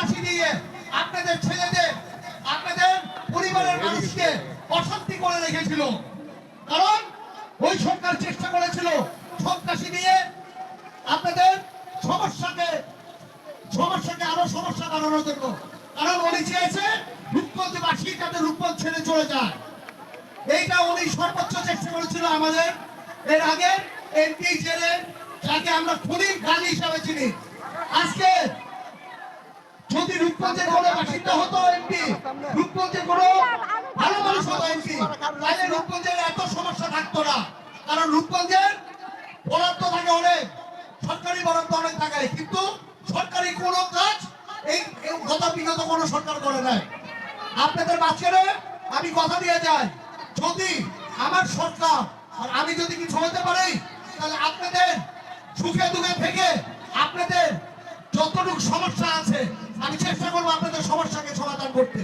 সন্ত্রাসী দিয়ে আপনাদের ছেলেদের, আপনাদের পরিবারের মানুষকে অশান্তি করে রেখেছিল। কারণ ওই সরকার চেষ্টা করেছিল সন্ত্রাসী দিয়ে আপনাদের সমস্যাকে সমস্যাকে আরও সমস্যা বাড়ানোর জন্য। কারণ উনি চেয়েছে রূপগঞ্জবাসী যাতে রূপগঞ্জ ছেড়ে চলে যায়। এইটা উনি সর্বোচ্চ চেষ্টা করেছিল আমাদের। এর আগে এমপি জেলে যাকে আমরা খুনির গালি হিসাবে চিনি। রূপগঞ্জের কোনো বাসিন্দা হতো এমপি? রূপগঞ্জের কোনো ভালো মানুষ হতো এমপি? তাহলে রূপগঞ্জের এত সমস্যা থাকতো না। কারণ রূপগঞ্জের বরাদ্দ থাকে অনেক, সরকারি বরাদ্দ অনেক থাকে, কিন্তু সরকারি কোনো কাজ এই গত বিগত কোনো সরকার করে নাই। আপনাদের মাঝখানে আমি কথা দিয়ে যাই। যদি আমার সরকার, আর আমি যদি কিছু হতে পারি, তাহলে আপনাদের সুখে দুঃখে থেকে আপনাদের যতটুকু সমস্যা সমস্যাকে সমাধান করতে।